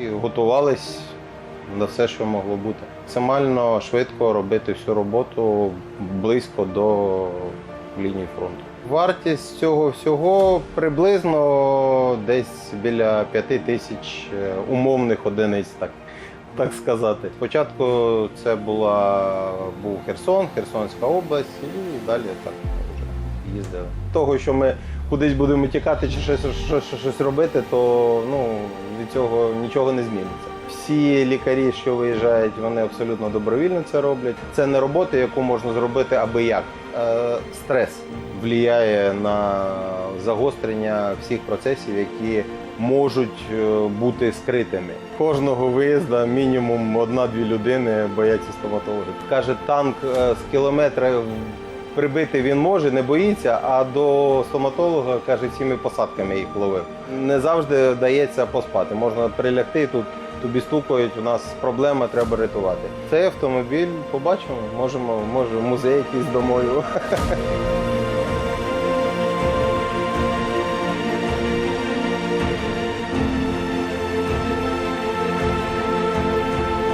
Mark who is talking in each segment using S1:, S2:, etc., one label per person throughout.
S1: і готувались на все, що могло бути. Максимально швидко робити всю роботу близько до лінії фронту. Вартість цього всього приблизно десь біля 5 тисяч е, умовних одиниць, так, так сказати. Спочатку це була, був Херсон, Херсонська область, і далі так вже їздили. Того, що ми кудись будемо тікати чи щось, щось, щось, робити, то ну, від цього нічого не зміниться. Всі лікарі, що виїжджають, вони абсолютно добровільно це роблять. Це не робота, яку можна зробити аби як. Е, стрес впливає на загострення всіх процесів, які можуть е, бути скритими. Кожного виїзду мінімум одна-дві людини бояться стоматологів. Каже, танк е, з кілометра прибити він може, не боїться, а до стоматолога каже, цими посадками їх ловив. Не завжди вдається поспати. Можна прилягти тут. Тобі стукають, у нас проблема, треба рятувати. Цей автомобіль побачимо, можемо, може, в музей якийсь домою.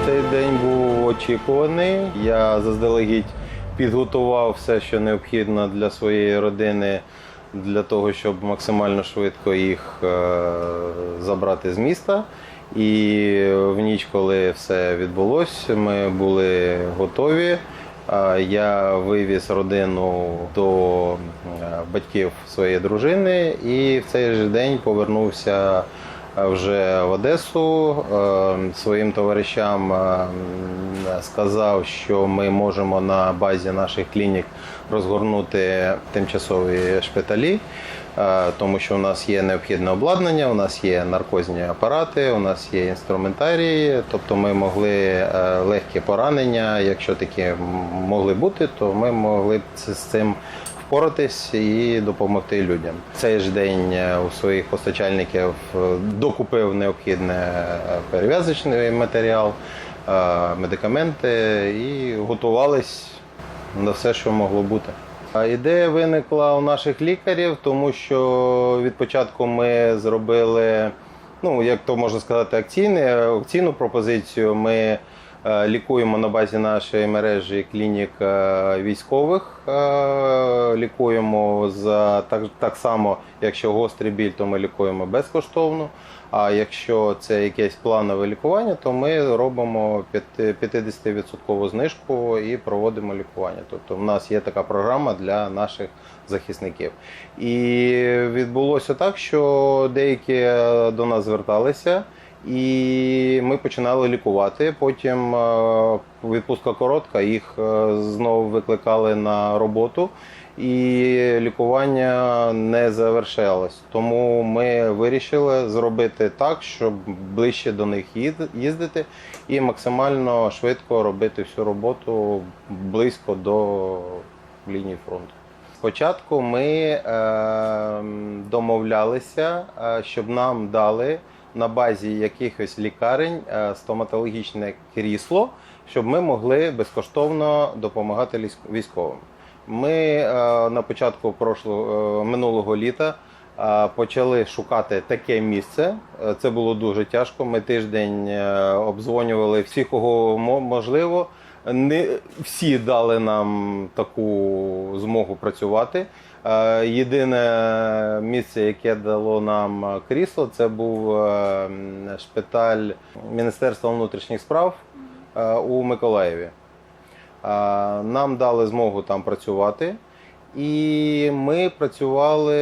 S1: Цей день був очікуваний. Я заздалегідь підготував все, що необхідно для своєї родини, для того, щоб максимально швидко їх е, забрати з міста. І в ніч, коли все відбулося, ми були готові. Е, Я вивіз родину до е, батьків своєї дружини і в цей же день повернувся вже в Одесу. Е, Своїм товаришам е, сказав, що ми можемо на базі наших клінік розгорнути тимчасові шпиталі, е, тому що у нас є необхідне обладнання, у нас є наркозні апарати, у нас є інструментарії. Тобто ми могли е, легкі поранення, якщо такі могли бути, то ми могли б з цим впоратись і допомогти людям. Цей ж день е, у своїх постачальників е, докупив необхідний е, перев'язочний матеріал, медикаменти і готувались на все, що могло бути. Ідея виникла у наших лікарів, тому що від початку ми зробили, ну як то можна сказати, акційне, акційну пропозицію. Ми лікуємо на базі нашої мережі клінік е, військових. е, Лікуємо за так, так само, якщо гострий біль, то ми лікуємо безкоштовно. А якщо це якесь планове лікування, то ми робимо 50% знижку і проводимо лікування. Тобто в нас є така програма для наших захисників. І відбулося так, що деякі е, до нас зверталися. І ми починали лікувати. Потім е, відпустка коротка, їх е, знову викликали на роботу, і лікування не завершилось. Тому ми вирішили зробити так, щоб ближче до них їздити і максимально швидко робити всю роботу близько до лінії фронту. Спочатку ми е, домовлялися, е, щоб нам дали на базі якихось лікарень е, стоматологічне крісло, щоб ми могли безкоштовно допомагати військовим. Ми е, на початку прошлого, е, минулого літа почали шукати таке місце. Це було дуже тяжко. Ми тиждень обдзвонювали всіх, кого мо- можливо. Не всі дали нам таку змогу працювати. Е, Єдине місце, яке дало нам крісло, це був е, шпиталь Міністерства внутрішніх справ е, у Миколаєві. Нам дали змогу там працювати. І ми працювали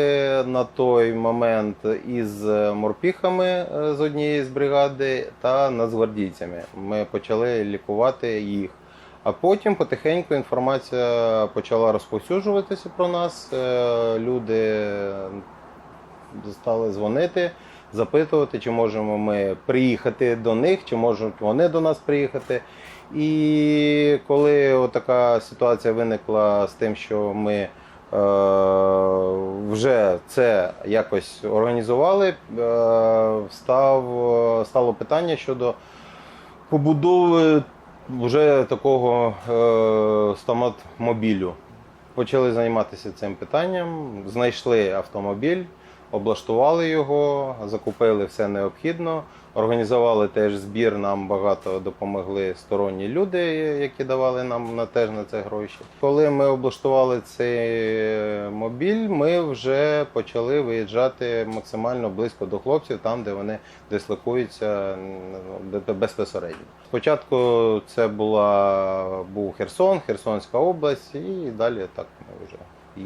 S1: на той момент із морпіхами з однієї з бригади та нацгвардійцями. Ми почали лікувати їх. А потім потихеньку інформація почала розповсюджуватися про нас. Е, Люди стали дзвонити, запитувати, чи можемо ми приїхати до них, чи можуть вони до нас приїхати. І коли така ситуація виникла з тим, що ми е, вже це якось організували, е, став, стало питання щодо побудови вже такого е, стоматмобілю. Почали займатися цим питанням, знайшли автомобіль, облаштували його, закупили все необхідно, організували теж збір. Нам багато допомогли сторонні люди, які давали нам на теж на це гроші. Коли ми облаштували цей мобіль, ми вже почали виїжджати максимально близько до хлопців, там де вони дислокуються безпосередньо. Спочатку це була був Херсон, Херсонська область, і далі так ми вже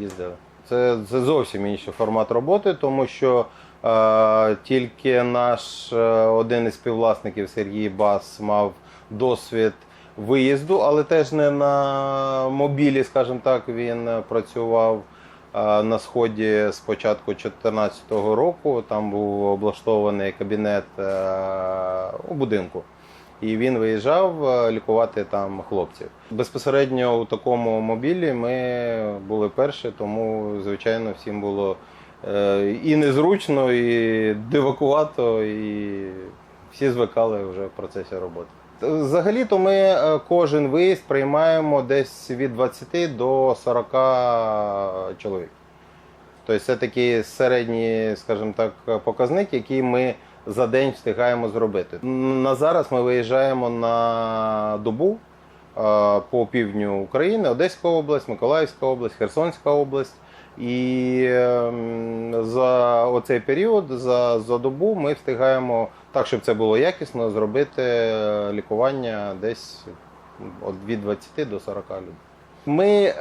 S1: їздили. Це, це зовсім інший формат роботи, тому що е, тільки наш е, один із співвласників Сергій Бас мав досвід виїзду, але теж не на мобілі, скажімо так, він працював е, на сході з початку 2014 року. Там був облаштований кабінет е, у будинку. І він виїжджав е, лікувати там хлопців. Безпосередньо у такому мобілі ми були перші, тому звичайно всім було е, і незручно, і дивакувато, і всі звикали вже в процесі роботи. Взагалі-то ми е, кожен виїзд приймаємо десь від 20 до 40 чоловік. Тобто це такий середній, скажімо так, показник, який ми за день встигаємо зробити. На зараз ми виїжджаємо на добу е, по півдню України, Одеська область, Миколаївська область, Херсонська область. І ем, за оцей період, за, за добу, ми встигаємо так, щоб це було якісно, зробити е, лікування десь від 20 до 40 людей. Ми е,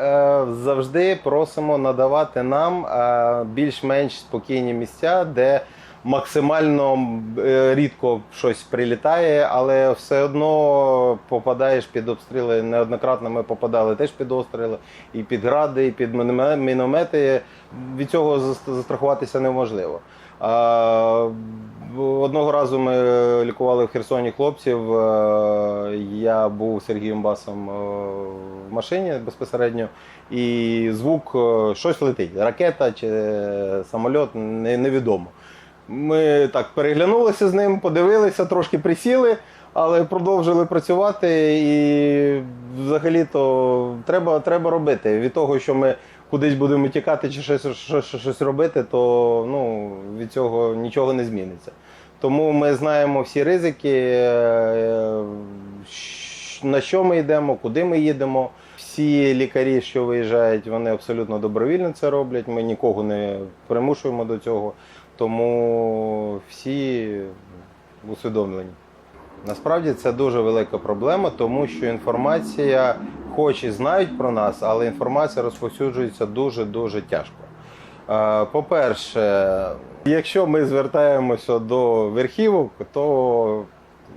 S1: завжди просимо надавати нам е, більш-менш спокійні місця, де максимально е, рідко щось прилітає, але все одно попадаєш під обстріли. Неоднократно ми попадали теж під обстріли, і під гради, і під міномети. Від цього зас- застрахуватися неможливо. Одного разу ми лікували в Херсоні хлопців. е, Я був Сергієм Басом е, в машині безпосередньо, і звук щось летить. Ракета чи самоліт невідомо. Ми так переглянулися з ним, подивилися, трошки присіли, але продовжили працювати. І взагалі-то треба, треба робити. Від того, що ми кудись будемо тікати чи щось, щось, щось робити, то ну, від цього нічого не зміниться. Тому ми знаємо всі ризики, е, на що ми йдемо, куди ми їдемо. Всі лікарі, що виїжджають, вони абсолютно добровільно це роблять. Ми нікого не примушуємо до цього. Тому всі усвідомлені. Насправді це дуже велика проблема, тому що інформація, хоч і знають про нас, але інформація розповсюджується дуже-дуже тяжко. Е, По-перше, якщо ми звертаємося до верхівок, то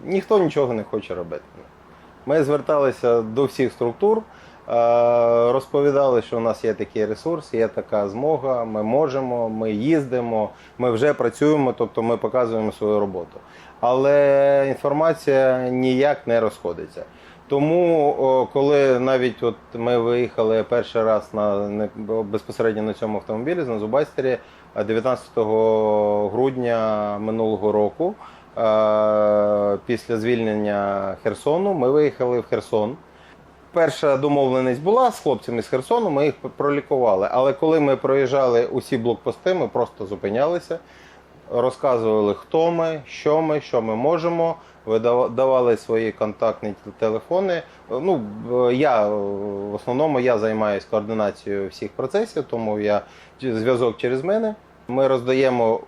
S1: ніхто нічого не хоче робити. Ми зверталися до всіх структур, розповідали, що у нас є такий ресурс, є така змога, ми можемо, ми їздимо, ми вже працюємо, тобто ми показуємо свою роботу. Але інформація ніяк не розходиться. Тому, коли навіть от ми виїхали перший раз на безпосередньо на цьому автомобілі на Зубайстері е, 19 грудня минулого року, е, після звільнення Херсону, ми виїхали в Херсон. Перша домовленість була з хлопцями з Херсону, ми їх пролікували. Але коли ми проїжджали усі блокпости, ми просто зупинялися, розказували, хто ми, що ми, що ми можемо, видава- давали свої контактні телефони. Ну, я в основному я займаюся координацією всіх процесів, тому я зв'язок через мене. Ми роздаємо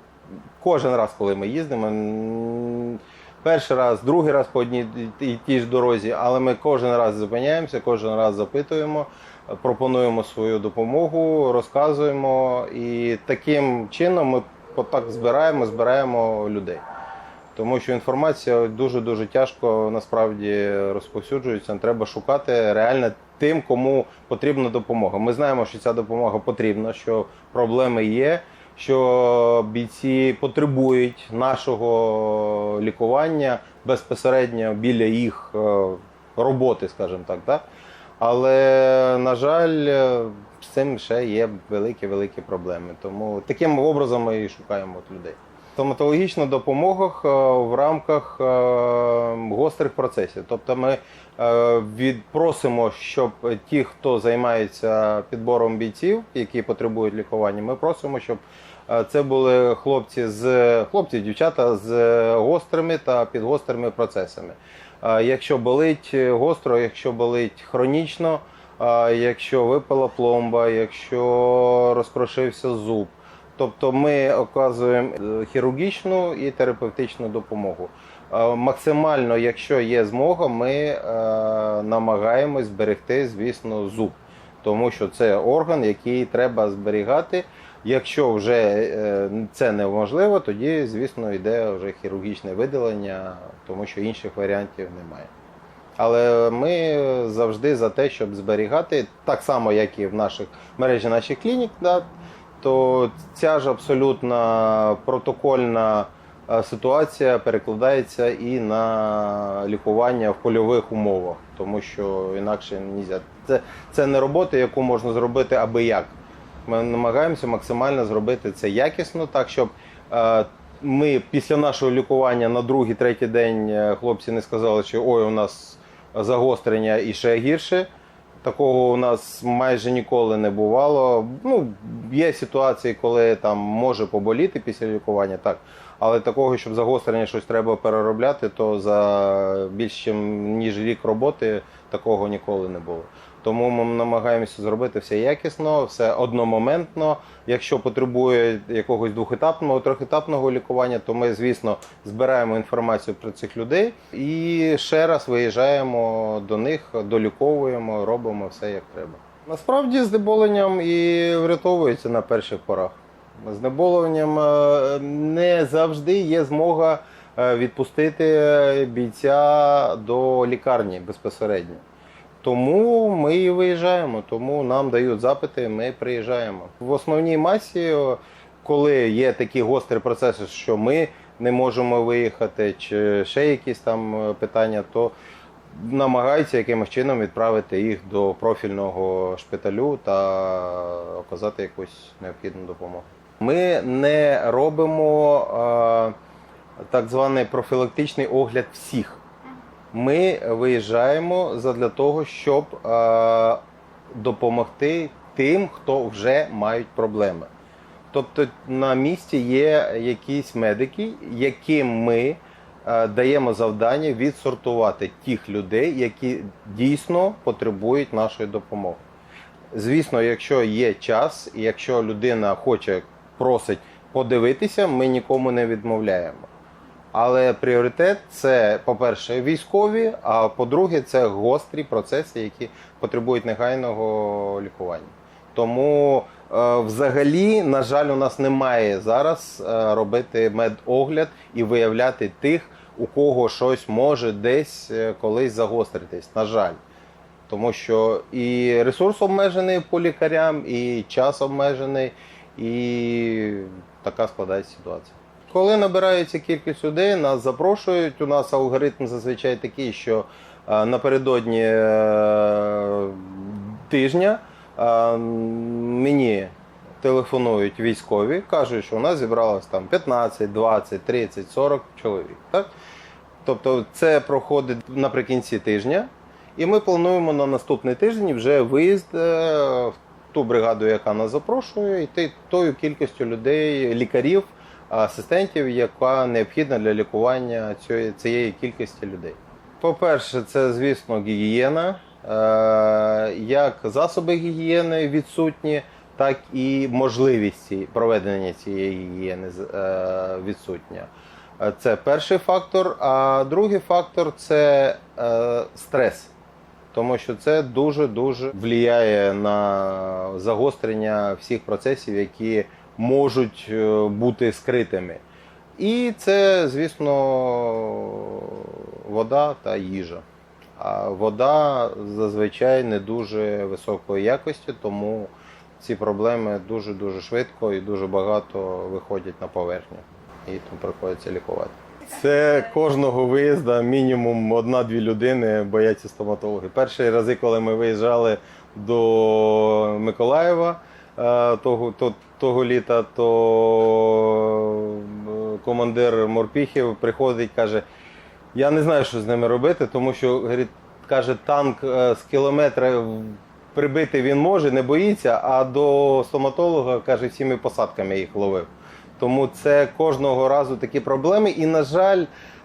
S1: кожен раз, коли ми їздимо. Перший раз, другий раз по одній тій ж дорозі, але ми кожен раз зупиняємося, кожен раз запитуємо, пропонуємо свою допомогу, розказуємо. І таким чином ми отак збираємо, збираємо людей. Тому що інформація дуже-дуже тяжко насправді розповсюджується. Треба шукати реально тим, кому потрібна допомога. Ми знаємо, що ця допомога потрібна, що проблеми є, що бійці потребують нашого лікування безпосередньо біля їх е, роботи, скажімо так. так? Але, на жаль, е, з цим ще є великі-великі проблеми. Тому таким образом ми і шукаємо от людей. Стоматологічна допомога е, в рамках е, гострих процесів. Тобто ми е, відпросимо, щоб ті, хто займається підбором бійців, які потребують лікування, ми просимо, щоб Це були хлопці з хлопці, дівчата з гострими та підгострими процесами. Якщо болить гостро, якщо болить хронічно, якщо випала пломба, якщо розкрошився зуб. Тобто ми оказуємо е, хірургічну і терапевтичну допомогу. Е, Максимально, якщо є змога, ми е, намагаємось зберегти, звісно, зуб, тому що це орган, який треба зберігати. Якщо вже це неможливо, тоді, звісно, йде вже хірургічне видалення, тому що інших варіантів немає. Але ми завжди за те, щоб зберігати, так само, як і в наших мережі наших клінік, да, то ця ж абсолютно протокольна е, ситуація перекладається і на лікування в польових умовах, тому що інакше не можна. Це, це не робота, яку можна зробити аби як. Ми намагаємося максимально зробити це якісно, так щоб е, ми після нашого лікування на другий, третій день е, хлопці не сказали, що ой, у нас загострення і ще гірше. Такого у нас майже ніколи не бувало. Ну, є ситуації, коли там може поболіти після лікування, так. Але такого, щоб загострення щось треба переробляти, то за більш ніж рік роботи такого ніколи не було. Тому ми намагаємося зробити все якісно, все одномоментно. Якщо потребує якогось двохетапного, трьохетапного лікування, то ми, звісно, збираємо інформацію про цих людей і ще раз виїжджаємо до них, доліковуємо, робимо все як треба. Насправді знеболенням і врятовується на перших порах. Знеболенням е, не завжди є змога е, відпустити бійця до лікарні безпосередньо. Тому ми і виїжджаємо, тому нам дають запити, ми приїжджаємо. В основній масі, коли є такі гострі процеси, що ми не можемо виїхати, чи ще якісь там е, питання, то намагаються якимось чином відправити їх до профільного шпиталю та оказати якусь необхідну допомогу. Ми не робимо е, так званий профілактичний огляд всіх. Ми виїжджаємо задля того, щоб е, допомогти тим, хто вже мають проблеми. Тобто на місці є якісь медики, яким ми е, даємо завдання відсортувати тих людей, які дійсно потребують нашої допомоги. Звісно, якщо є час, і якщо людина хоче, просить подивитися, ми нікому не відмовляємо. Але пріоритет це, по-перше, військові, а по-друге, це гострі процеси, які потребують негайного лікування. Тому е, взагалі, на жаль, у нас немає зараз е, робити медогляд і виявляти тих, у кого щось може десь е, колись загостритись. На жаль. Тому що і ресурс обмежений по лікарям, і час обмежений, і така складається ситуація. Коли набирається кількість людей, нас запрошують. У нас алгоритм зазвичай такий, що е, напередодні е, тижня е, мені телефонують військові, кажуть, що у нас зібралось там 15, 20, 30, 40 чоловік. Так? Тобто це проходить наприкінці тижня, і ми плануємо на наступний тиждень вже виїзд в ту бригаду, яка нас запрошує, йти тою кількістю людей, лікарів, асистентів, яка необхідна для лікування цієї, цієї кількості людей. По-перше, це, звісно, гігієна. Е, Як засоби гігієни відсутні, так і можливість проведення цієї гігієни е, відсутня. Це перший фактор. А другий фактор це е, стрес. Тому що це дуже-дуже впливає на загострення всіх процесів, які можуть е, бути скритими. І це, звісно, вода та їжа. А вода зазвичай не дуже високої якості, тому ці проблеми дуже-дуже швидко і дуже багато виходять на поверхню. І тому приходиться лікувати. Це кожного виїзду мінімум одна-дві людини бояться стоматологи. Перші рази, коли ми виїжджали до Миколаєва того, то- того літа, то е, командир морпіхів приходить каже: я не знаю, що з ними робити, тому що каже, танк е, з кілометра прибити він може, не боїться, а до стоматолога, каже, всіми посадками їх ловив. Тому це кожного разу такі проблеми. І, на жаль,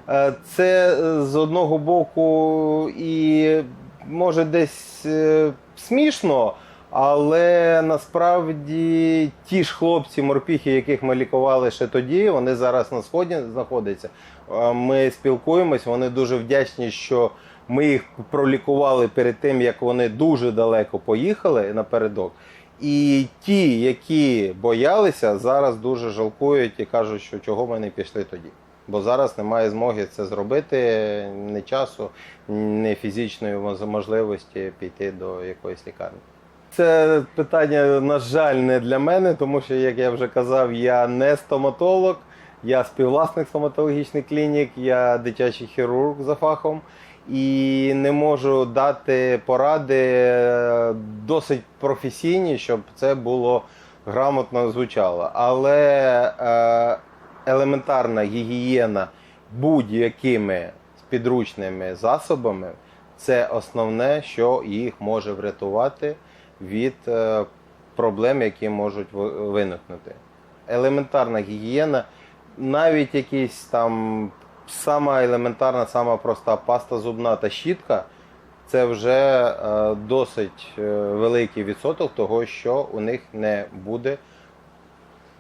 S1: е, це е, з одного боку і може десь е, смішно, але насправді ті ж хлопці, морпіхи, яких ми лікували ще тоді, вони зараз на сході знаходяться. Ми спілкуємось, вони дуже вдячні, що ми їх пролікували перед тим, як вони дуже далеко поїхали напередок. І ті, які боялися, зараз дуже жалкують і кажуть, що чого ми не пішли тоді. Бо зараз немає змоги це зробити, ні часу, ні фізичної можливості піти до якоїсь лікарні. Це питання, на жаль, не для мене, тому що, як я вже казав, я не стоматолог, я співвласник стоматологічних клінік, я дитячий хірург за фахом і не можу дати поради е, досить професійні, щоб це було грамотно звучало. Але е, елементарна гігієна будь-якими підручними засобами це основне, що їх може врятувати від е, проблем, які можуть виникнути. Елементарна гігієна, навіть якісь там сама елементарна, сама проста паста зубна та щітка, це вже е, досить е, великий відсоток того, що у них не буде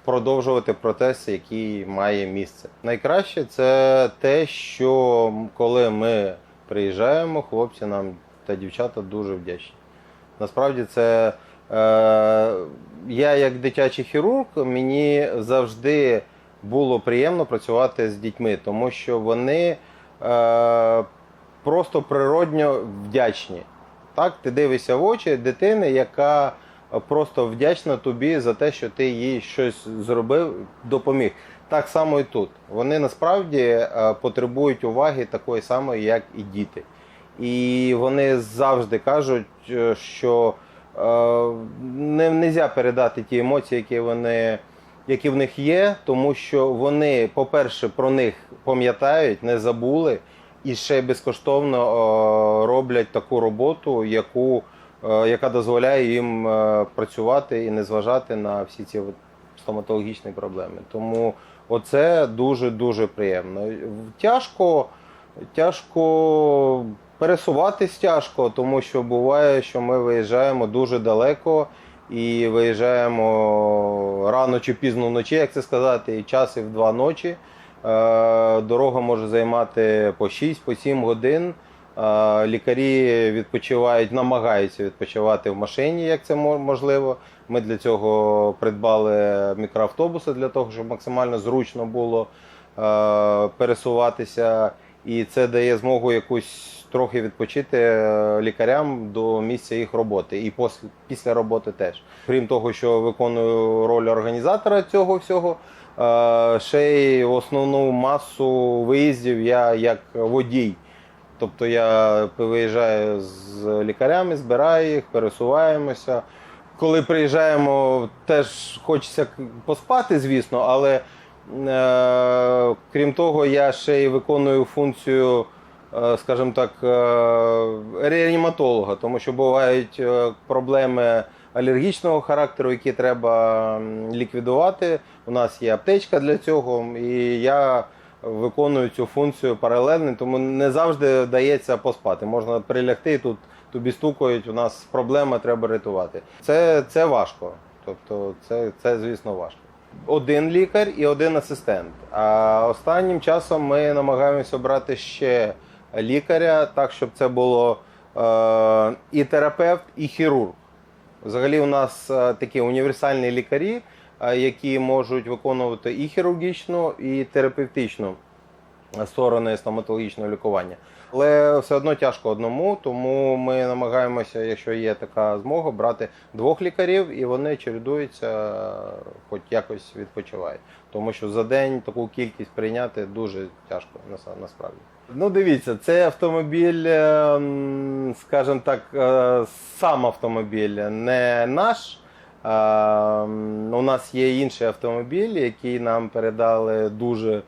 S1: продовжувати процес, який має місце. Найкраще це те, що коли ми приїжджаємо, хлопці нам та дівчата дуже вдячні. Насправді це е, я як дитячий хірург, мені завжди було приємно працювати з дітьми, тому що вони е, просто природньо вдячні. Так, ти дивишся в очі дитини, яка просто вдячна тобі за те, що ти їй щось зробив, допоміг. Так само і тут. Вони насправді е, потребують уваги такої самої, як і діти. І вони завжди кажуть, е, що е, не можна передати ті емоції, які вони. Які в них є, тому що вони, по-перше, про них пам'ятають, не забули, і ще безкоштовно е, роблять таку роботу, яку, яка дозволяє їм працювати і не зважати на всі ці стоматологічні проблеми. Тому оце дуже дуже приємно. Тяжко, тяжко пересуватись тяжко, тому що буває, що ми виїжджаємо дуже далеко і виїжджаємо рано чи пізно вночі, як це сказати, і час і в два ночі. Е, Дорога може займати по 6 по 7 годин. Е, Лікарі відпочивають, намагаються відпочивати в машині, як це можливо. Ми для цього придбали мікроавтобуси для того, щоб максимально зручно було е, пересуватися. І це дає змогу якусь трохи відпочити е, лікарям до місця їх роботи і після роботи теж. Крім того, що виконую роль організатора цього всього, е, ще й основну масу виїздів я як водій. Тобто я виїжджаю з лікарями, збираю їх, пересуваємося. Коли приїжджаємо, теж хочеться поспати, звісно, але е, крім того, я ще й виконую функцію, скажімо так, е, реаніматолога, тому що бувають е, проблеми алергічного характеру, які треба ліквідувати. У нас є аптечка для цього, і я виконую цю функцію паралельно, тому не завжди вдається поспати. Можна прилягти тут тобі стукають, у нас проблема, треба рятувати. Це, це важко. Тобто, це, це, звісно, важко. Один лікар і один асистент. А останнім часом ми намагаємося обрати ще лікаря, так, щоб це було е, і терапевт, і хірург. Взагалі, у нас е, такі універсальні лікарі, е, які можуть виконувати і хірургічну, і терапевтичну сторони стоматологічного лікування. Але все одно тяжко одному, тому ми намагаємося, якщо є така змога, брати двох лікарів, і вони чередуються, хоч якось відпочивають. Тому що за день таку кількість прийняти дуже тяжко насправді. Ну, дивіться, це автомобіль, ем, скажімо так, е, сам автомобіль, не наш. Ем, У нас є інший автомобіль, який нам передали дуже е,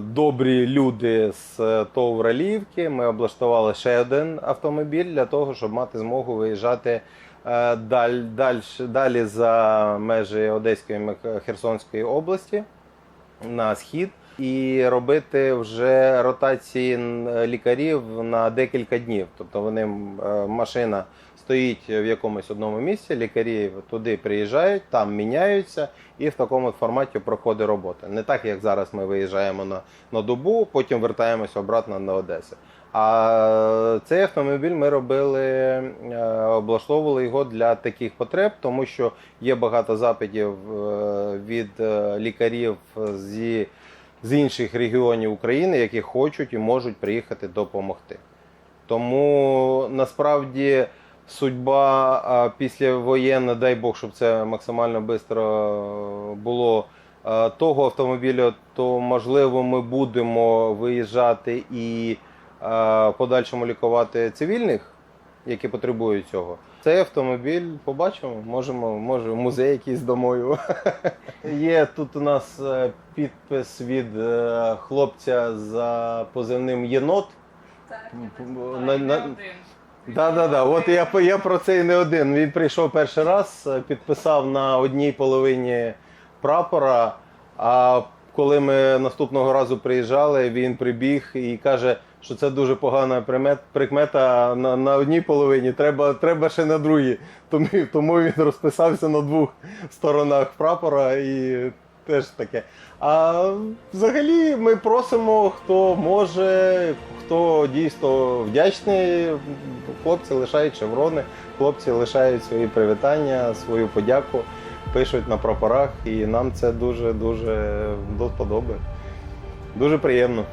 S1: добрі люди з ТОВ Ралівки. Ми облаштували ще один автомобіль для того, щоб мати змогу виїжджати е, даль, дальш- далі за межі Одеської Херсонської області на схід і робити вже ротації лікарів на декілька днів. Тобто вони е, машина стоїть в якомусь одному місці, лікарі туди приїжджають, там міняються, і в такому форматі проходить робота. Не так, як зараз ми виїжджаємо на, на добу, потім вертаємося обратно на Одесу. А цей автомобіль ми робили, е, облаштовували його для таких потреб, тому що є багато запитів е, від е, лікарів зі, з інших регіонів України, які хочуть і можуть приїхати допомогти. Тому насправді судьба а, післявоєнна, дай Бог, щоб це максимально швидко було того автомобіля, то можливо ми будемо виїжджати і в подальшому лікувати цивільних, які потребують цього. Цей автомобіль побачимо, можемо, може, музей якийсь домою. Є тут у нас е, підпис від е, хлопця за позивним Єнот.
S2: Так, я
S1: на- на- Да, да, да. От я, я про це і не один. Він прийшов перший раз, е, підписав на одній половині прапора. А коли ми наступного разу приїжджали, він прибіг і каже, що це дуже погана прикмета на, на одній половині, треба, треба ще на другій. Тому, тому він розписався на двох сторонах прапора і теж таке. А взагалі ми просимо, хто може, хто дійсно вдячний. Хлопці лишають шеврони, хлопці лишають свої привітання, свою подяку, пишуть на прапорах, і нам це дуже дуже до вподоби. Дуже приємно.